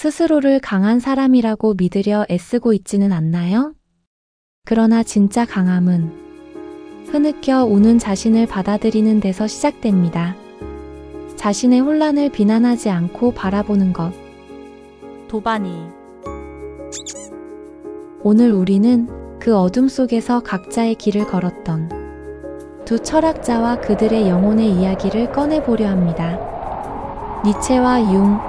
스스로를 강한 사람이라고 믿으려 애쓰고 있지는 않나요? 그러나 진짜 강함은 흐느껴 오는 자신을 받아들이는 데서 시작됩니다. 자신의 혼란을 비난하지 않고 바라보는 것. 도반이 오늘 우리는 그 어둠 속에서 각자의 길을 걸었던 두 철학자와 그들의 영혼의 이야기를 꺼내보려 합니다. 니체와 융,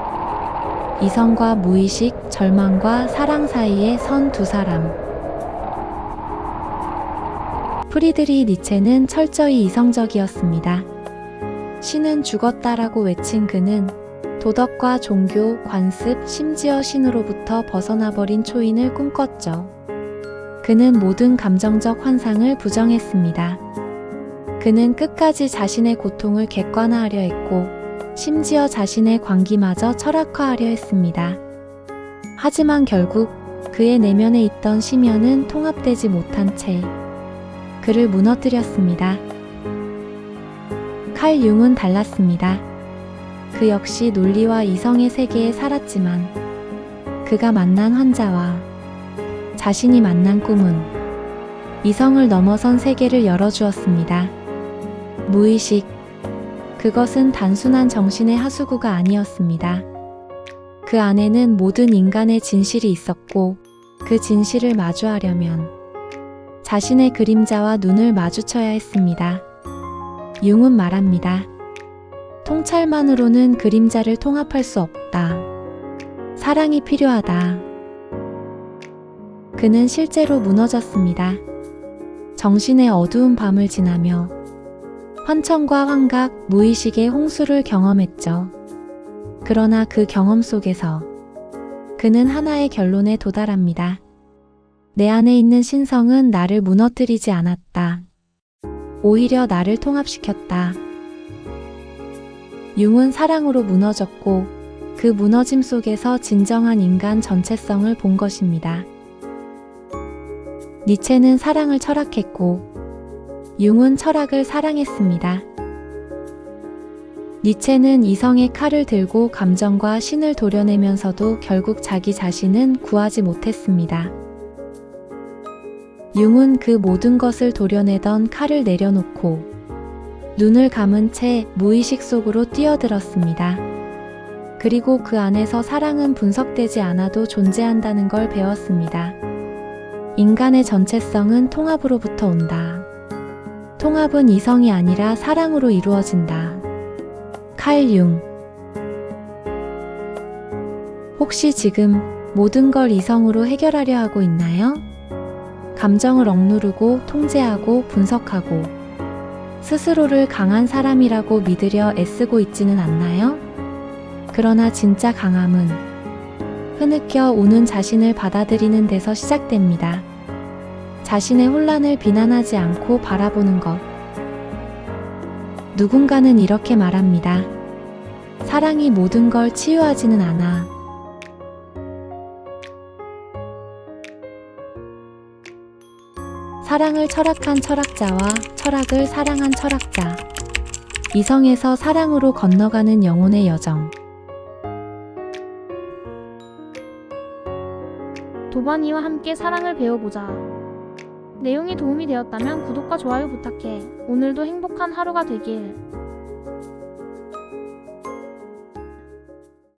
이성과 무의식, 절망과 사랑 사이에 선 두 사람. 프리드리 니체는 철저히 이성적이었습니다. 신은 죽었다라고 외친 그는 도덕과 종교, 관습, 심지어 신으로부터 벗어나버린 초인을 꿈꿨죠. 그는 모든 감정적 환상을 부정했습니다. 그는 끝까지 자신의 고통을 객관화하려 했고, 심지어 자신의 관기마저 철학화하려 했습니다. 하지만 결국 그의 내면에 있던 심연은 통합되지 못한 채 그를 무너뜨렸습니다. 칼 융은 달랐습니다. 그 역시 논리와 이성의 세계에 살았지만 그가 만난 환자와 자신이 만난 꿈은 이성을 넘어선 세계를 열어주었습니다. 무의식. 그것은 단순한 정신의 하수구가 아니었습니다. 그 안에는 모든 인간의 진실이 있었고 그 진실을 마주하려면 자신의 그림자와 눈을 마주쳐야 했습니다. 융은 말합니다. 통찰만으로는 그림자를 통합할 수 없다. 사랑이 필요하다. 그는 실제로 무너졌습니다. 정신의 어두운 밤을 지나며 환청과 환각, 무의식의 홍수를 경험했죠. 그러나 그 경험 속에서 그는 하나의 결론에 도달합니다. 내 안에 있는 신성은 나를 무너뜨리지 않았다. 오히려 나를 통합시켰다. 융은 사랑으로 무너졌고 그 무너짐 속에서 진정한 인간 전체성을 본 것입니다. 니체는 사랑을 철학했고 융은 철학을 사랑했습니다. 니체는 이성의 칼을 들고 감정과 신을 도려내면서도 결국 자기 자신은 구하지 못했습니다. 융은 그 모든 것을 도려내던 칼을 내려놓고 눈을 감은 채 무의식 속으로 뛰어들었습니다. 그리고 그 안에서 사랑은 분석되지 않아도 존재한다는 걸 배웠습니다. 인간의 전체성은 통합으로부터 온다. 통합은 이성이 아니라 사랑으로 이루어진다. 칼 융. 혹시 지금 모든 걸 이성으로 해결하려 하고 있나요? 감정을 억누르고 통제하고 분석하고 스스로를 강한 사람이라고 믿으려 애쓰고 있지는 않나요? 그러나 진짜 강함은 흐느껴 오는 자신을 받아들이는 데서 시작됩니다. 자신의 혼란을 비난하지 않고 바라보는 것. 누군가는 이렇게 말합니다. 사랑이 모든 걸 치유하지는 않아. 사랑을 철학한 철학자와 철학을 사랑한 철학자. 이성에서 사랑으로 건너가는 영혼의 여정. 도반이와 함께 사랑을 배워보자. 내용이 도움이 되었다면 구독과 좋아요 부탁해. 오늘도 행복한 하루가 되길.